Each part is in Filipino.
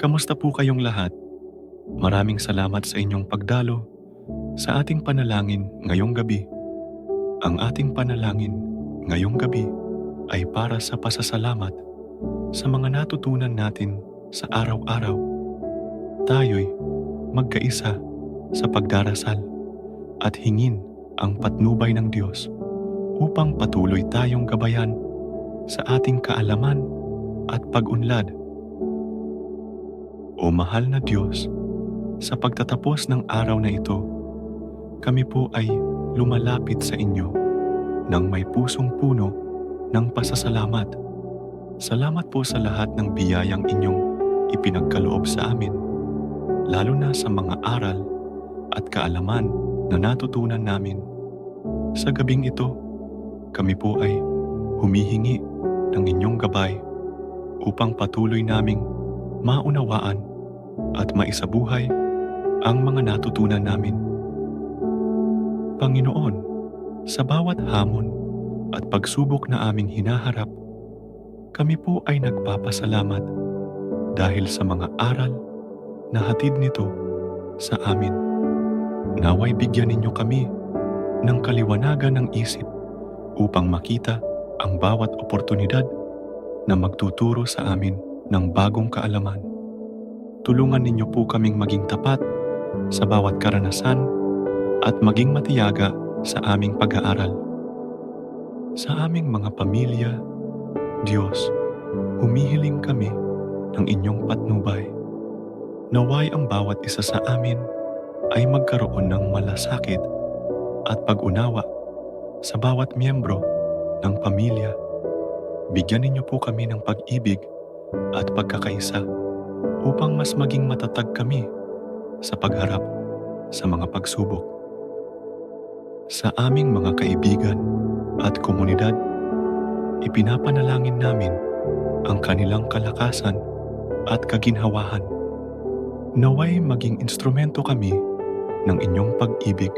Kamusta po kayong lahat? Maraming salamat sa inyong pagdalo sa ating panalangin ngayong gabi. Ang ating panalangin ngayong gabi ay para sa pasasalamat sa mga natutunan natin sa araw-araw. Tayo'y magkaisa sa pagdarasal at hingin ang patnubay ng Diyos upang patuloy tayong gabayan sa ating kaalaman at pag-unlad. O mahal na Diyos, sa pagtatapos ng araw na ito, kami po ay lumalapit sa inyo ng may pusong puno ng pasasalamat. Salamat po sa lahat ng biyayang inyong ipinagkaloob sa amin, lalo na sa mga aral at kaalaman na natutunan namin. Sa gabing ito, kami po ay humihingi ng inyong gabay upang patuloy naming maunawaan at maisabuhay ang mga natutunan namin. Panginoon, sa bawat hamon at pagsubok na aming hinaharap, kami po ay nagpapasalamat dahil sa mga aral na hatid nito sa amin. Naway bigyan ninyo kami ng kaliwanagan ng isip upang makita ang bawat oportunidad na magtuturo sa amin ng bagong kaalaman. Tulungan ninyo po kaming maging tapat sa bawat karanasan at maging matiyaga sa aming pag-aaral. Sa aming mga pamilya, Diyos, humihiling kami ng inyong patnubay. Naway ang bawat isa sa amin ay magkaroon ng malasakit at pag-unawa sa bawat miyembro ng pamilya. Bigyan ninyo po kami ng pag-ibig at pagkakaisa upang mas maging matatag kami sa pagharap sa mga pagsubok. Sa aming mga kaibigan at komunidad, ipinapanalangin namin ang kanilang kalakasan at kaginhawahan. Naway maging instrumento kami ng inyong pag-ibig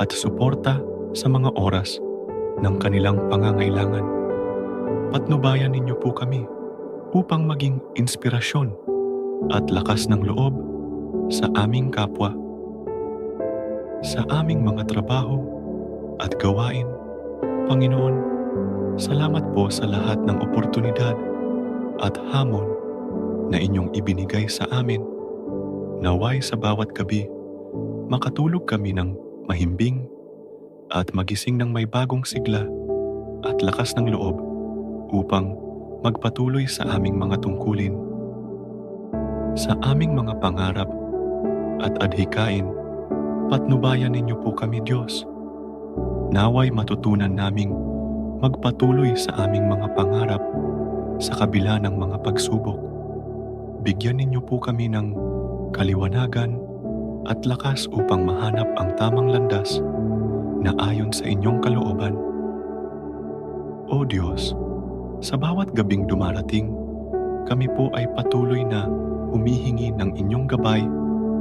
at suporta sa mga oras ng kanilang pangangailangan. Patnubayan ninyo po kami upang maging inspirasyon at lakas ng loob sa aming kapwa. Sa aming mga trabaho at gawain, Panginoon, salamat po sa lahat ng oportunidad at hamon na inyong ibinigay sa amin. Naway sa bawat gabi, makatulog kami ng mahimbing at magising ng may bagong sigla at lakas ng loob upang magpatuloy sa aming mga tungkulin. Sa aming mga pangarap at adhikain, patnubayan ninyo po kami Diyos. Naway matutunan naming magpatuloy sa aming mga pangarap sa kabila ng mga pagsubok. Bigyan ninyo po kami ng kaliwanagan at lakas upang mahanap ang tamang landas na ayon sa inyong kalooban. O Diyos, sa bawat gabing dumarating, kami po ay patuloy na humihingi ng inyong gabay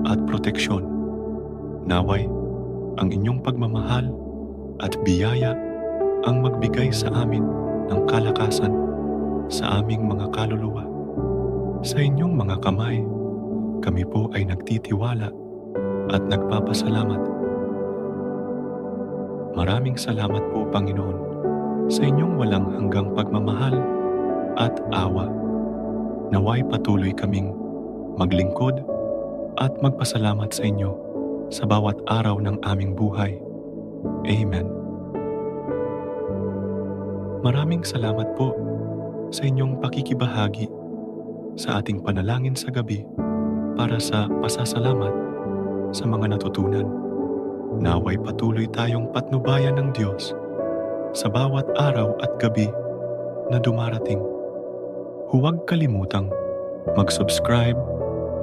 at proteksyon. Naway, ang inyong pagmamahal at biyaya ang magbigay sa amin ng kalakasan sa aming mga kaluluwa. Sa inyong mga kamay, kami po ay nagtitiwala at nagpapasalamat. Maraming salamat po, Panginoon, sa inyong walang hanggang pagmamahal at awa. Naway patuloy kaming maglingkod at magpasalamat sa inyo sa bawat araw ng aming buhay. Amen. Maraming salamat po sa inyong pakikibahagi sa ating panalangin sa gabi para sa pasasalamat sa mga natutunan. Naway patuloy tayong patnubayan ng Diyos sa bawat araw at gabi na dumarating. Huwag kalimutang mag-subscribe,